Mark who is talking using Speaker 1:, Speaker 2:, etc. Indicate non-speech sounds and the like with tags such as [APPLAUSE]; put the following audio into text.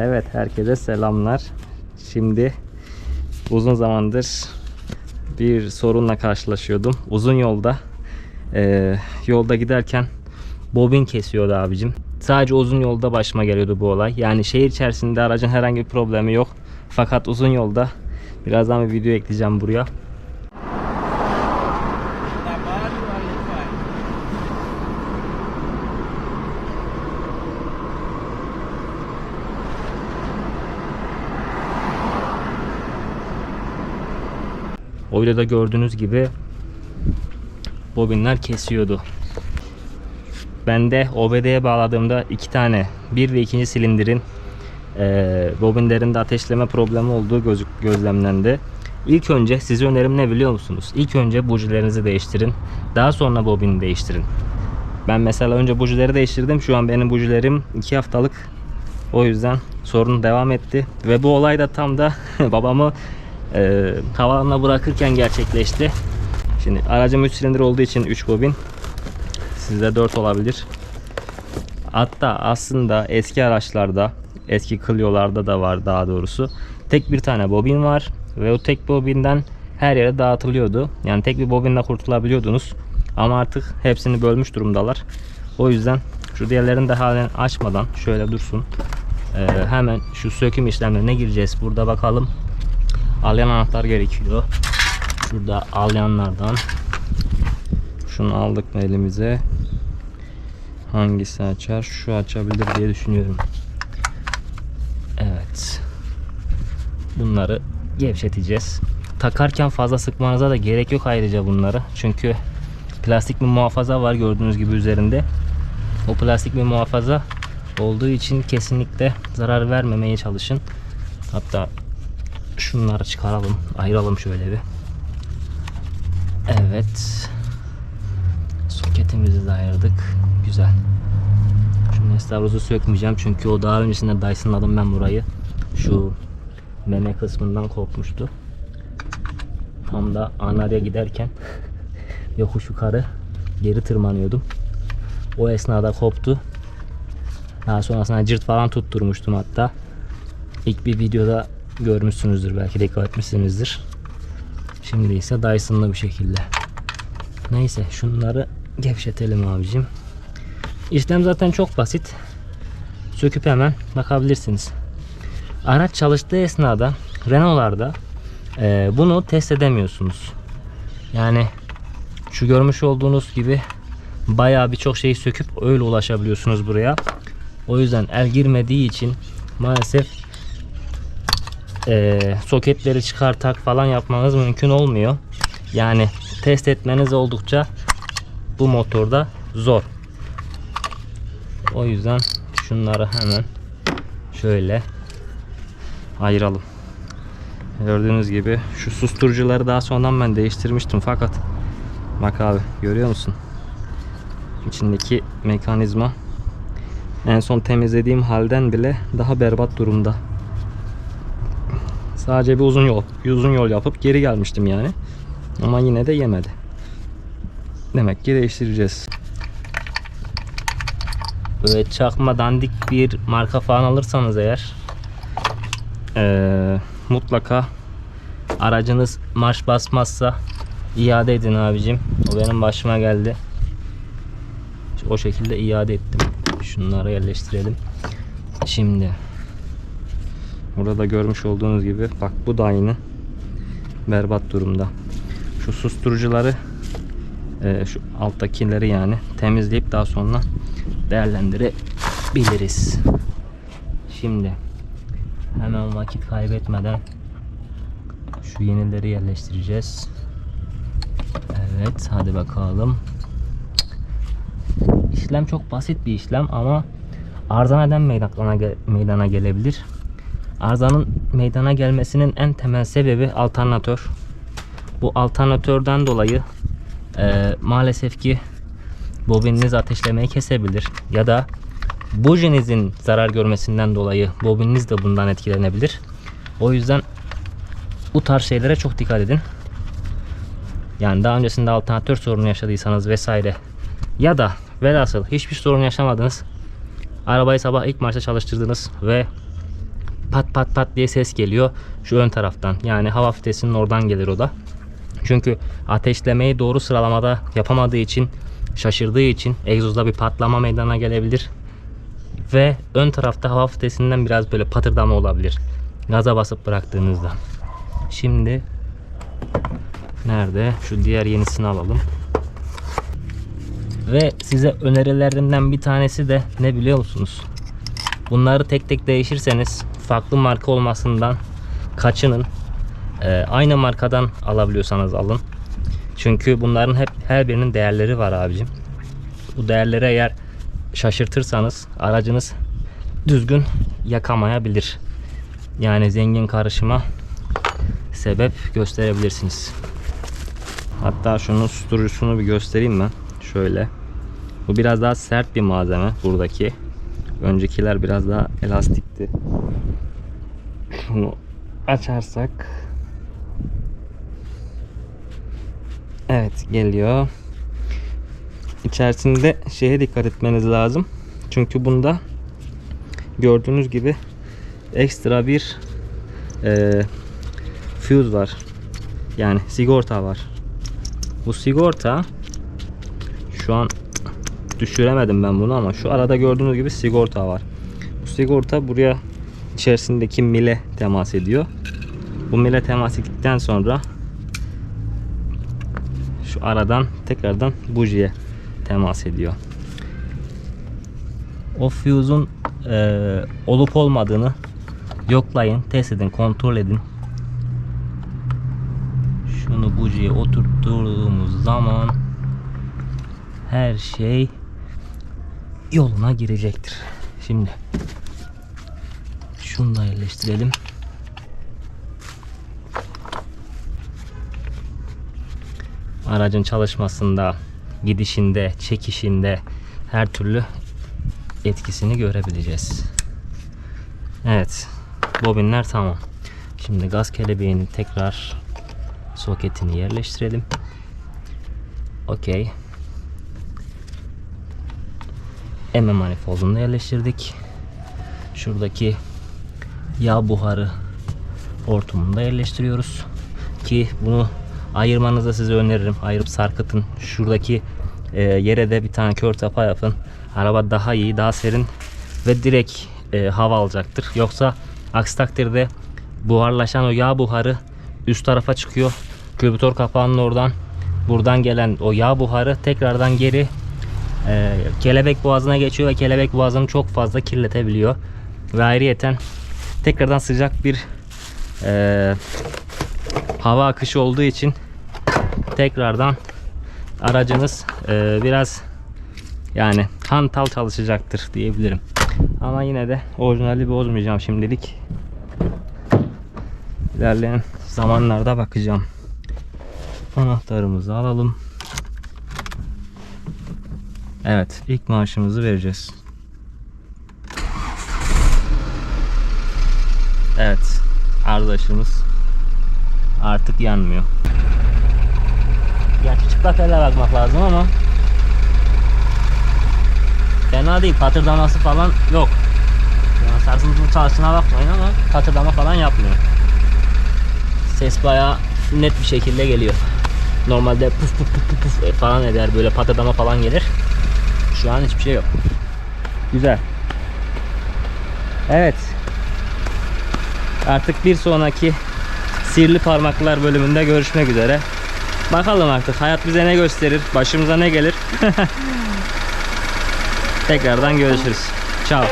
Speaker 1: Evet herkese selamlar. Şimdi uzun zamandır bir sorunla karşılaşıyordum. Uzun yolda e, yolda giderken bobin kesiyordu abicim. Sadece uzun yolda başıma geliyordu bu olay. Yani şehir içerisinde aracın herhangi bir problemi yok. Fakat uzun yolda birazdan bir video ekleyeceğim buraya. O videoda gördüğünüz gibi bobinler kesiyordu. Ben de OBD'ye bağladığımda iki tane bir ve ikinci silindirin eee bobinlerinde ateşleme problemi olduğu gözü- gözlemlendi. İlk önce size önerim ne biliyor musunuz? İlk önce bujilerinizi değiştirin. Daha sonra bobini değiştirin. Ben mesela önce bujileri değiştirdim. Şu an benim bujilerim 2 haftalık. O yüzden sorun devam etti. Ve bu olay da tam da [LAUGHS] babamı e, havaalanına bırakırken gerçekleşti. Şimdi aracım 3 silindir olduğu için 3 bobin. Sizde 4 olabilir. Hatta aslında eski araçlarda, eski Clio'larda da var daha doğrusu. Tek bir tane bobin var ve o tek bobinden her yere dağıtılıyordu. Yani tek bir bobinle kurtulabiliyordunuz. Ama artık hepsini bölmüş durumdalar. O yüzden şu diğerlerini de halen açmadan şöyle dursun. Ee, hemen şu söküm işlemlerine gireceğiz. Burada bakalım. Alyan anahtar gerekiyor. Şurada alyanlardan. Şunu aldık mı elimize? Hangisi açar? Şu açabilir diye düşünüyorum. Evet. Bunları gevşeteceğiz. Takarken fazla sıkmanıza da gerek yok ayrıca bunları. Çünkü plastik bir muhafaza var gördüğünüz gibi üzerinde. O plastik bir muhafaza olduğu için kesinlikle zarar vermemeye çalışın. Hatta şunları çıkaralım, ayıralım şöyle bir. Evet. Soketimizi de ayırdık. Güzel. Şu Nestabrozu sökmeyeceğim çünkü o daha öncesinde Dyson'ladım ben burayı. Şu meme kısmından kopmuştu. Tam da Anarya giderken [LAUGHS] yokuş yukarı geri tırmanıyordum. O esnada koptu. Daha sonrasında cırt falan tutturmuştum hatta. İlk bir videoda görmüşsünüzdür belki dikkat etmişsinizdir. Şimdi ise Dyson'lı bir şekilde. Neyse şunları gevşetelim abicim. İşlem zaten çok basit. Söküp hemen bakabilirsiniz. Araç çalıştığı esnada Renault'larda e, bunu test edemiyorsunuz. Yani şu görmüş olduğunuz gibi bayağı birçok şeyi söküp öyle ulaşabiliyorsunuz buraya. O yüzden el girmediği için maalesef e, soketleri çıkartak falan yapmanız mümkün olmuyor. Yani test etmeniz oldukça bu motorda zor. O yüzden şunları hemen şöyle ayıralım. Gördüğünüz gibi şu susturucuları daha sonradan ben değiştirmiştim fakat bak abi görüyor musun? İçindeki mekanizma en son temizlediğim halden bile daha berbat durumda. Sadece bir uzun yol, bir uzun yol yapıp geri gelmiştim yani. Ama yine de yemedi. Demek ki değiştireceğiz. Böyle çakma dandik bir marka falan alırsanız eğer eee, mutlaka aracınız marş basmazsa iade edin abicim. O benim başıma geldi. O şekilde iade ettim. Şunları yerleştirelim. Şimdi Burada görmüş olduğunuz gibi bak bu da aynı berbat durumda. Şu susturucuları e, şu alttakileri yani temizleyip daha sonra değerlendirebiliriz. Şimdi hemen vakit kaybetmeden şu yenileri yerleştireceğiz. Evet hadi bakalım. İşlem çok basit bir işlem ama arıza neden meydana, meydana gelebilir? Arızanın meydana gelmesinin en temel sebebi alternatör. Bu alternatörden dolayı e, maalesef ki bobininiz ateşlemeyi kesebilir ya da bujinizin zarar görmesinden dolayı bobininiz de bundan etkilenebilir. O yüzden bu tarz şeylere çok dikkat edin. Yani daha öncesinde alternatör sorunu yaşadıysanız vesaire ya da velhasıl hiçbir sorun yaşamadınız. Arabayı sabah ilk marşa çalıştırdınız ve pat pat pat diye ses geliyor şu ön taraftan. Yani hava filtresinin oradan gelir o da. Çünkü ateşlemeyi doğru sıralamada yapamadığı için şaşırdığı için egzozda bir patlama meydana gelebilir. Ve ön tarafta hava filtresinden biraz böyle patırdama olabilir. Gaza basıp bıraktığınızda. Şimdi nerede? Şu diğer yenisini alalım. Ve size önerilerimden bir tanesi de ne biliyor musunuz? Bunları tek tek değişirseniz farklı marka olmasından kaçının. Ee, aynı markadan alabiliyorsanız alın. Çünkü bunların hep her birinin değerleri var abicim. Bu değerleri eğer şaşırtırsanız aracınız düzgün yakamayabilir. Yani zengin karışıma sebep gösterebilirsiniz. Hatta şunun susturucusunu bir göstereyim ben. Şöyle. Bu biraz daha sert bir malzeme buradaki. Öncekiler biraz daha elastikti. Şunu açarsak Evet geliyor. İçerisinde şeye dikkat etmeniz lazım. Çünkü bunda gördüğünüz gibi ekstra bir e, fuse var. Yani sigorta var. Bu sigorta şu an düşüremedim ben bunu ama şu arada gördüğünüz gibi sigorta var. Bu sigorta buraya içerisindeki mile temas ediyor. Bu mile temas ettikten sonra şu aradan tekrardan bujiye temas ediyor. O fuse'un e, olup olmadığını yoklayın, test edin, kontrol edin. Şunu bujiye oturttuğumuz zaman her şey yoluna girecektir. Şimdi şunu da yerleştirelim. Aracın çalışmasında, gidişinde, çekişinde her türlü etkisini görebileceğiz. Evet. Bobinler tamam. Şimdi gaz kelebeğini tekrar soketini yerleştirelim. Okey. MM manifoldunu yerleştirdik. Şuradaki yağ buharı hortumunu da yerleştiriyoruz. Ki bunu ayırmanızı size öneririm. Ayırıp sarkıtın. Şuradaki e, yere de bir tane kör tapa yapın. Araba daha iyi, daha serin ve direkt e, hava alacaktır. Yoksa aksi takdirde buharlaşan o yağ buharı üst tarafa çıkıyor. Kübütör kapağının oradan buradan gelen o yağ buharı tekrardan geri e, kelebek boğazına geçiyor ve kelebek boğazını çok fazla kirletebiliyor. Ve ayrıyeten tekrardan sıcak bir e, hava akışı olduğu için tekrardan aracınız e, biraz yani hantal çalışacaktır diyebilirim. Ama yine de orijinali bozmayacağım şimdilik. İlerleyen zamanlarda bakacağım. Anahtarımızı alalım. Evet, ilk maaşımızı vereceğiz. Evet, arkadaşımız artık yanmıyor. Gerçi çıplak elle bakmak lazım ama fena değil. Patırdaması falan yok. Yani sarsıntılı çalıştığına bakmayın ama patırdama falan yapmıyor. Ses bayağı net bir şekilde geliyor. Normalde puf puf puf puf puf falan eder böyle patırdama falan gelir. Şu an hiçbir şey yok. Güzel. Evet. Artık bir sonraki sihirli parmaklar bölümünde görüşmek üzere. Bakalım artık hayat bize ne gösterir, başımıza ne gelir. [LAUGHS] Tekrardan görüşürüz. Ciao.